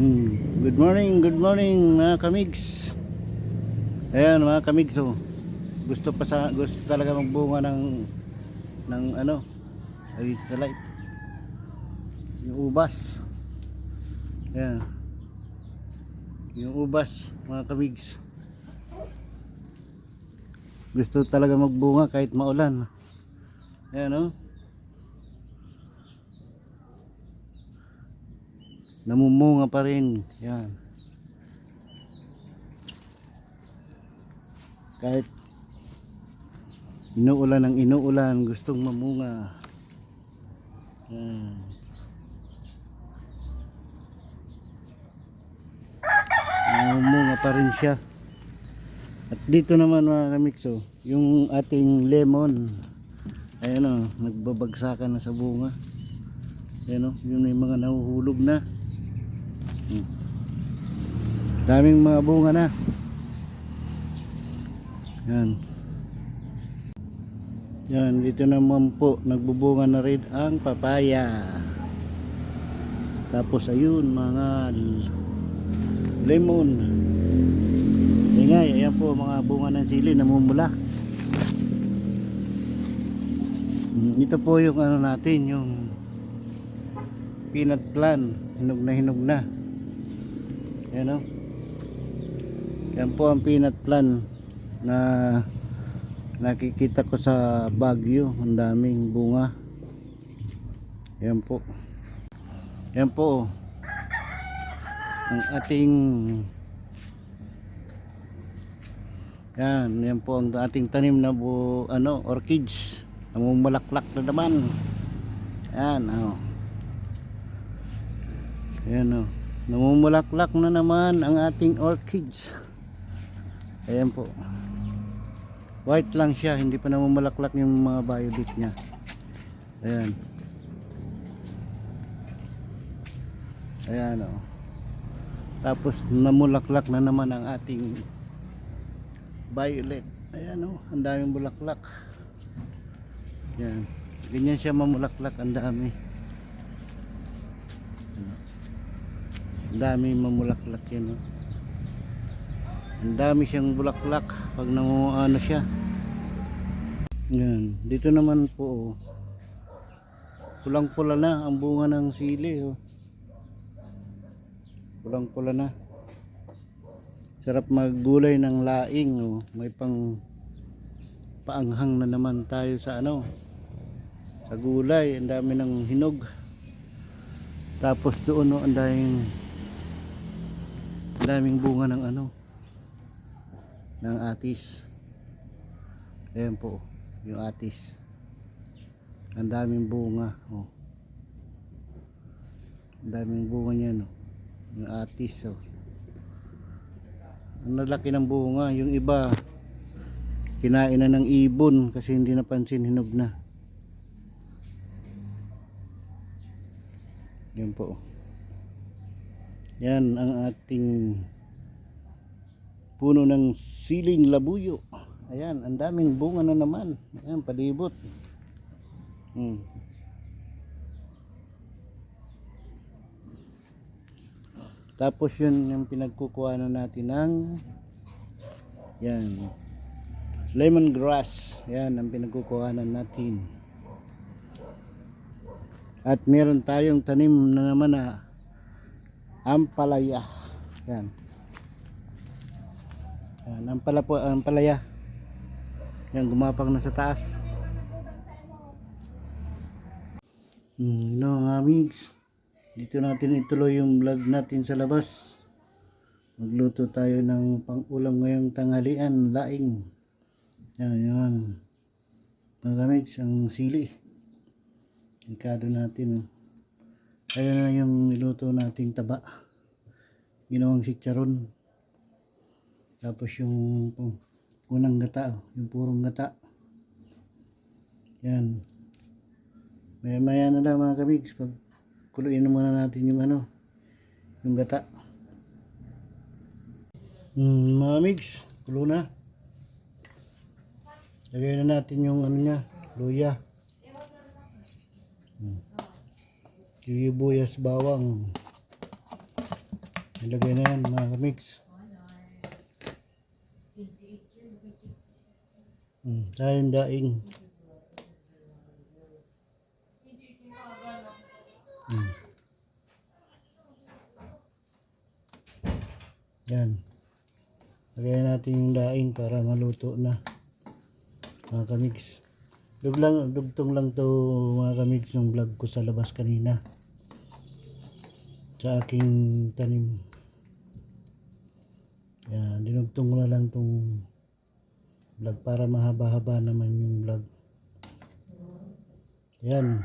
Hmm. Good morning, good morning mga kamigs. Ayan mga kamigs oh. Gusto pa sa gusto talaga magbunga ng ng ano? Ay, light. Yung ubas. Ayan. Yung ubas mga kamigs. Gusto talaga magbunga kahit maulan. Ayan oh. Namumunga pa rin. Yan. Kahit inuulan ng inuulan gustong mamunga. Yan. Namumunga pa rin siya. At dito naman mga kamikso yung ating lemon. Ayan o nagbabagsakan na sa bunga. Ayan o yun may mga nahuhulog na Daming mga bunga na. Yan. Yan, dito naman po nagbubunga na rin ang papaya. Tapos ayun, mga lemon. Ingay, ayan po mga bunga ng sili namumula. Mm, Ito po yung ano natin, yung peanut plant. Hinog na hinog na. Yan o. Yan po ang peanut plant na nakikita ko sa Baguio. Ang daming bunga. Yan po. Yan po. Ang ating yan, yan po ang ating tanim na bu, ano, orchids. Namumulaklak na naman. Yan, oh. Yan, oh. Namumulaklak na naman ang ating orchids. Ayan po. White lang siya, hindi pa namumulaklak yung mga violet niya. Ayan. Ayan o. Tapos namulaklak na naman ang ating violet. Ayan o, ang daming bulaklak. Ayan. Ganyan siya mamulaklak, ang dami. Ang dami mamulaklak yan. Oh. Ang dami siyang bulaklak pag nanguano siya. Yan. Dito naman po oh. Pulang-pula na ang bunga ng sili oh. Pulang-pula na. Sarap maggulay ng laing oh. May pang paanghang na naman tayo sa ano sa gulay. Ang dami ng hinog. Tapos doon oh, ang daming daming bunga ng ano ng atis. Ayan po yung atis. Ang daming bunga oh. ang daming bunga niya no yung atis oh. ang lalaki ng bunga yung iba kinain na ng ibon kasi hindi napansin hinog na. Yan po yan ang ating puno ng siling labuyo. Ayan, ang daming bunga na naman. Ayan, palibot. Hmm. Tapos yun yung pinagkukuha na natin ng yan lemongrass. Yan ang pinagkukuha na natin. At meron tayong tanim na naman na ampalaya. Yan. Yan, ampala po, ampalaya. Yan, gumapang na sa taas. Hmm, no, mga amigs. Dito natin ituloy yung vlog natin sa labas. Magluto tayo ng pang-ulam ngayong tanghalian, laing. Yan, yan. Mga amigs, ang sili. Ikado natin. Ayun na yung niluto nating taba. Ginawang sitcharon. Tapos yung unang gata, oh, yung purong gata. Yan. Maya maya na lang mga kamigs. Pag kuluin na muna natin yung ano, yung gata. Hmm, mga kamigs, kulo na. Lagay na natin yung ano niya, luya. Sibuyas bawang. Ilagay na yan mga kamix. Hmm, tayong daing. Hmm. Yan. Lagyan natin yung daing para maluto na. Mga kamix. Duglang, dugtong lang to mga kamix yung vlog ko sa labas kanina. Sa aking tanim. Yan, dinugtong ko na lang tong vlog para mahaba-haba naman yung vlog. Yan.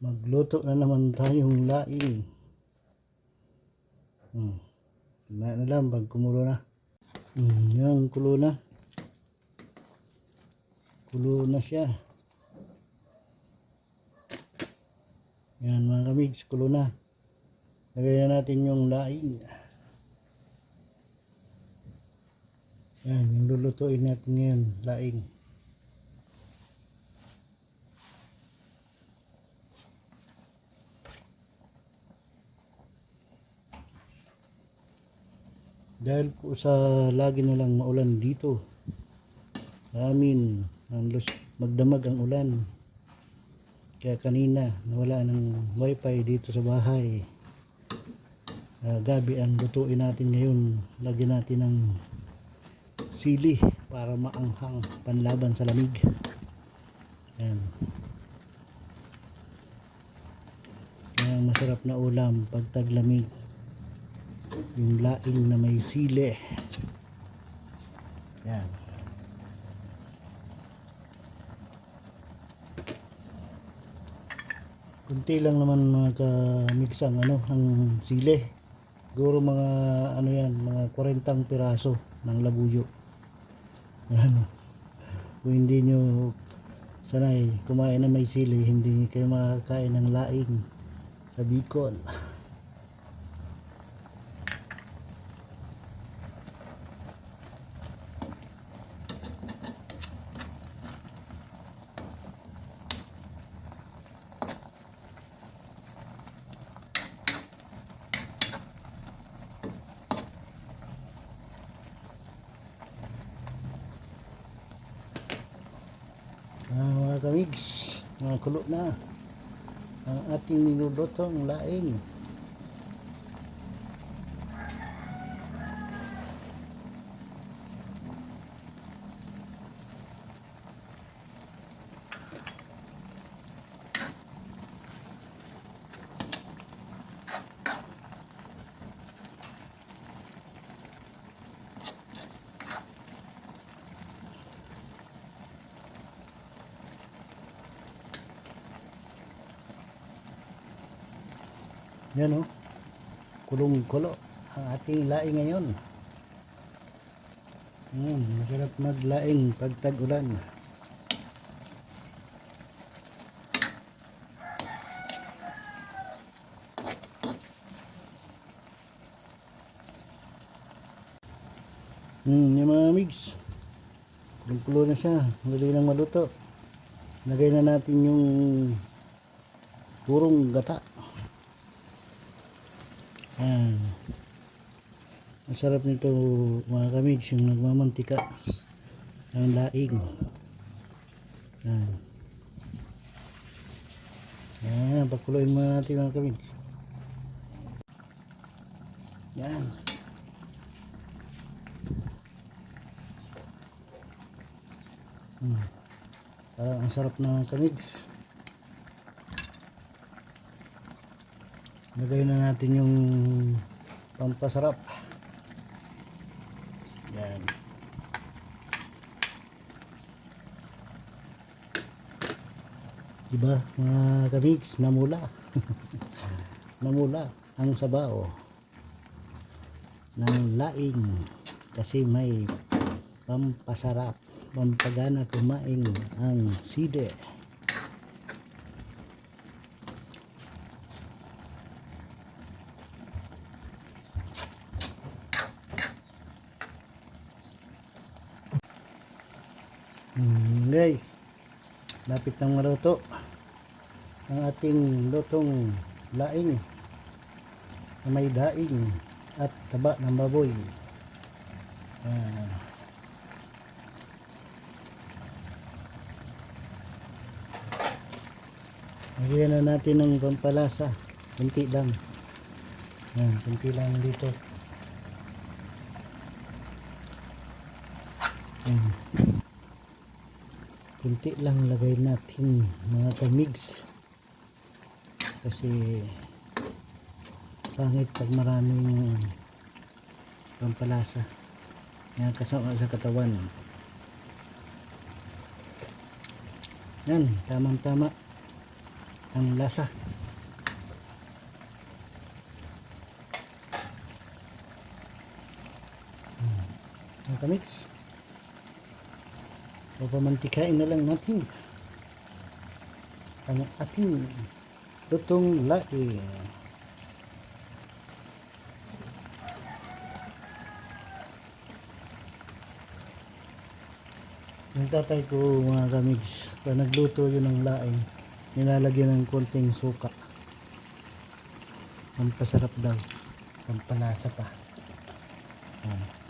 Magluto na naman tayong laing. Hmm. Na na lang pag kumulo na. Hmm, yan, kulo na. Kulo na siya. Yan mga kamigs, kulo na. Lagay na natin yung laing. Yan, yung lulutuin natin ngayon, laing. Dahil po sa lagi na lang maulan dito, sa amin, magdamag ang ulan. Kaya kanina, nawala ng wifi dito sa bahay. Ah, gabi ang lutuin natin ngayon. Lagyan natin ng sili para maanghang panlaban sa lamig. Yan. Kaya masarap na ulam pag taglamig. Yung laing na may sili. Yan. Kunti lang naman mga ka-mix ang ano, ang sili. Siguro mga ano yan, mga 40 piraso ng labuyo. Yan. Kung hindi nyo sanay kumain ng may sili, hindi kayo makakain ng laing sa Bicol. Kamigs, mga kulo na ang ating nilulutong laing. Yan o. Kulong-kulo ang ating laing ngayon. Hmm, masarap maglaing pag tag-ulan. Hmm, yung mga mix. Kulong-kulo na siya. Madali lang maluto. Lagay na natin yung purong gata. Yan. Masarap nito mga kamigs yung nagmamantika ng laing. Yan. Yan, pakuloyin muna natin mga kamigs. Yan. Hmm. Parang ang sarap ng kamigs. Lagay na natin yung pampasarap. Yan. Diba mga kamigs, namula. namula ang sabaw ng laing kasi may pampasarap pampagana kumain ang side Hmm, guys, lapit nang maluto ang ating lutong laing. na may daing at taba ng baboy. Ah. Lagyan na natin ng pampalasa. Kunti lang. Yan, kunti lang dito. Yan. Kunti lang lagay natin mga kamigs. Kasi pangit pag maraming pampalasa. Yan kasama sa katawan. Yan, tamang tama ang lasa. Hmm. Ang kamiks. Papamantikain na lang natin. Ang ating lutong laing. Yung tatay ko mga kamigs, pag nagluto yun ng laing, nilalagyan ng konting suka. Ang pasarap daw. Ang panasa pa. Yan.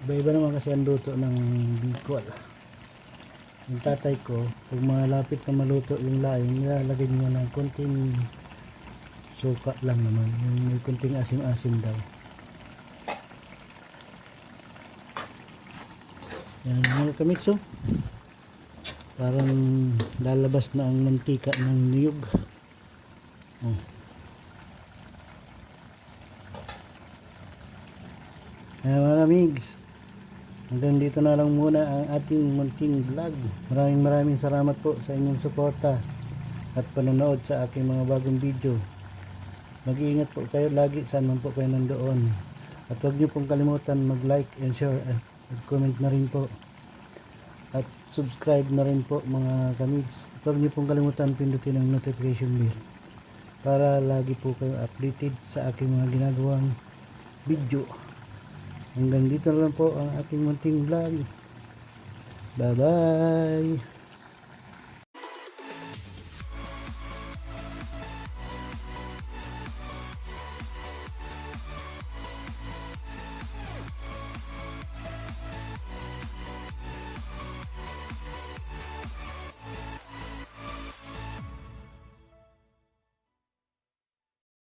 Iba-iba naman kasi ang luto ng Bicol. Yung tatay ko, pag malapit na maluto yung laing, nilalagyan niya ng konting suka lang naman. Yung may konting asim-asim daw. Yan mga kamitso. Parang lalabas na ang mantika ng niyog. Oh. Ayan mga kamigs. Hanggang dito na lang muna ang ating munting vlog. Maraming maraming salamat po sa inyong suporta at panonood sa aking mga bagong video. Mag-iingat po kayo lagi saan man po kayo nandoon. At huwag niyo pong kalimutan mag-like and share at comment na rin po. At subscribe na rin po mga kamigs. At huwag niyo pong kalimutan pindutin ang notification bell para lagi po kayo updated sa aking mga ginagawang video. Hanggang dito lang po ang ating munting vlog. Bye bye!